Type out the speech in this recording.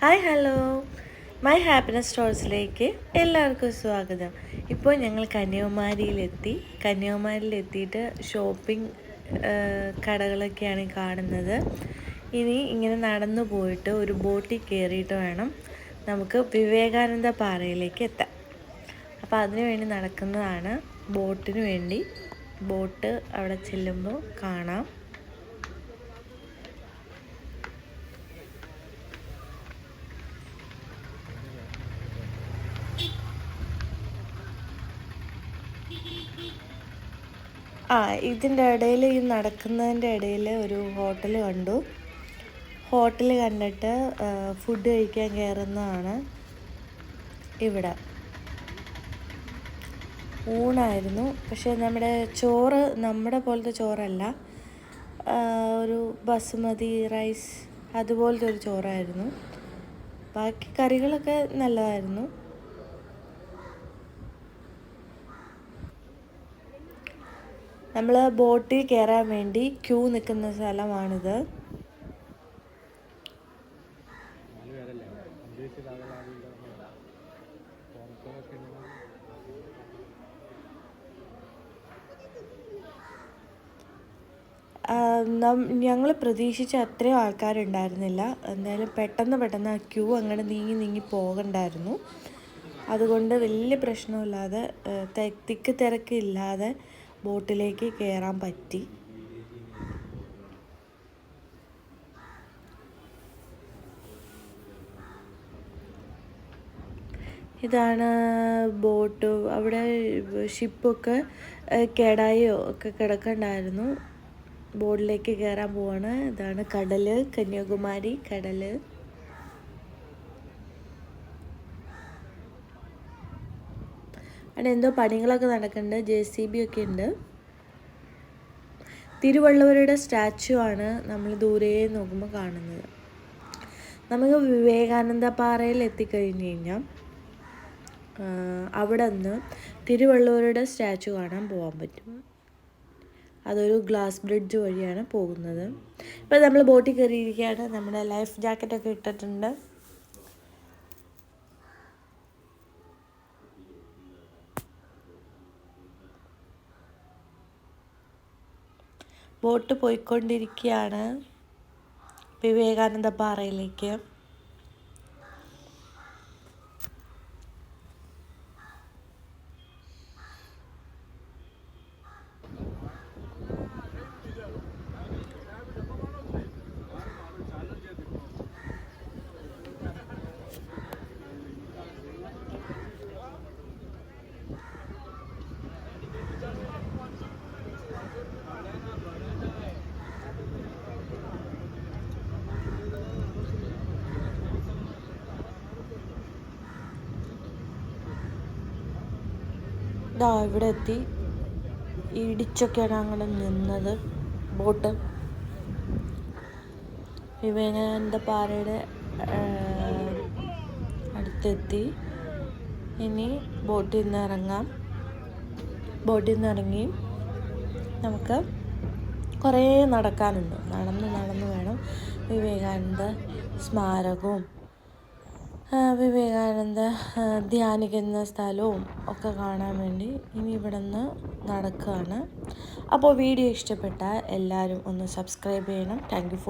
Hi hello my happiness സ്റ്റോഴ്സിലേക്ക് എല്ലാവർക്കും സ്വാഗതം. ഇപ്പോൾ ഞങ്ങൾ കന്യാകുമാരിയിലെത്തി. കന്യാകുമാരിയിലെത്തിയിട്ട് ഷോപ്പിംഗ് കടകളൊക്കെയാണ് കാണുന്നത്. ഇനി ഇങ്ങനെ നടന്നു പോയിട്ട് ഒരു ബോട്ടിൽ കയറിയിട്ട് വേണം നമുക്ക് വിവേകാനന്ദ പാറയിലേക്ക് എത്താം അപ്പോൾ അതിനു വേണ്ടി നടക്കുന്നതാണ് ബോട്ടിന് വേണ്ടി. ബോട്ട് അവിടെ ചെല്ലുമ്പോൾ കാണാം. ആ ഇതിന്റെ ഇടയിൽ ഈ നടക്കുന്നതിന്റെ ഇടയിൽ ഒരു ഹോട്ടൽ കണ്ടു. ഹോട്ടൽ കണ്ടിട്ട് ഫുഡ് കഴിക്കാൻ കയറുന്നതാണ് ഇവിടെ. ഊണായിരുന്നു. പക്ഷേ നമ്മുടെ ചോറ് നമ്മുടെ പോലത്തെ ചോറല്ല. ഒരു ബസുമതി റൈസ് അതുപോലത്തെ ഒരു ചോറായിരുന്നു. ബാക്കി കറികളൊക്കെ നല്ലതായിരുന്നു. നമ്മൾ ബോട്ടിൽ കയറാൻ വേണ്ടി ക്യൂ നിൽക്കുന്ന സ്ഥലമാണിത്. ഞങ്ങൾ പ്രതീക്ഷിച്ച അത്രയും ആൾക്കാരുണ്ടായിരുന്നില്ല. എന്തായാലും പെട്ടെന്ന് പെട്ടെന്ന് ആ ക്യൂ അങ്ങനെ നീങ്ങി നീങ്ങി പോകണ്ടായിരുന്നു. അതുകൊണ്ട് വലിയ പ്രശ്നമില്ലാതെ തിക്ക് തിരക്കില്ലാതെ ബോട്ടിലേക്ക് കയറാൻ പറ്റി. ഇതാണ് ബോട്ട്. അവിടെ ഷിപ്പൊക്കെ കേടായോ ഒക്കെ കിടക്കണ്ടായിരുന്നു. ബോട്ടിലേക്ക് കയറാൻ പോവാണ്. ഇതാണ് കടൽ കന്യാകുമാരി കടൽ അവിടെ എന്തോ പണികളൊക്കെ നടക്കുന്നുണ്ട്. ജെ സി ബി ഒക്കെ ഉണ്ട്. തിരുവള്ളുവരുടെ സ്റ്റാച്ചു ആണ് നമ്മൾ ദൂരെ നോക്കുമ്പോൾ കാണുന്നത്. നമുക്ക് വിവേകാനന്ദ പാറയിൽ എത്തിക്കഴിഞ്ഞ് കഴിഞ്ഞാൽ അവിടെ നിന്ന് തിരുവള്ളുവരുടെ സ്റ്റാച്ചു കാണാൻ പോകാൻ പറ്റും. അതൊരു ഗ്ലാസ് ബ്രിഡ്ജ് വഴിയാണ് പോകുന്നത്. ഇപ്പോൾ നമ്മൾ ബോട്ടിൽ കയറിയിരിക്കുകയാണ്. നമ്മുടെ ലൈഫ് ജാക്കറ്റൊക്കെ ഇട്ടിട്ടുണ്ട്. ബോട്ട് പോയിക്കൊണ്ടിരിക്കുകയാണ് വിവേകാനന്ദ പാറയിലേക്ക്. ഇതാ ഇവിടെ എത്തി. ഇടിച്ചൊക്കെയാണ് അങ്ങനെ നിന്നത്. ബോട്ട്. വിവേകാനന്ദ പാറയുടെ അടുത്തെത്തി. ഇനി ബോട്ടിൽ നിന്ന് ഇറങ്ങാം. ബോട്ടിൽ നിന്ന് ഇറങ്ങി നമുക്ക് കുറേ നടക്കാനുണ്ട്. നടന്ന് നടന്ന് വേണം വിവേകാനന്ദ സ്മാരകവും വിവേകാനന്ദ ധ്യാനിക്കുന്ന സ്ഥലവും ഒക്കെ കാണാൻ വേണ്ടി ഇനി ഇവിടെ നിന്ന് നടക്കുകയാണ്. അപ്പോൾ വീഡിയോ ഇഷ്ടപ്പെട്ടാൽ എല്ലാവരും ഒന്ന് സബ്സ്ക്രൈബ് ചെയ്യണം. Thank for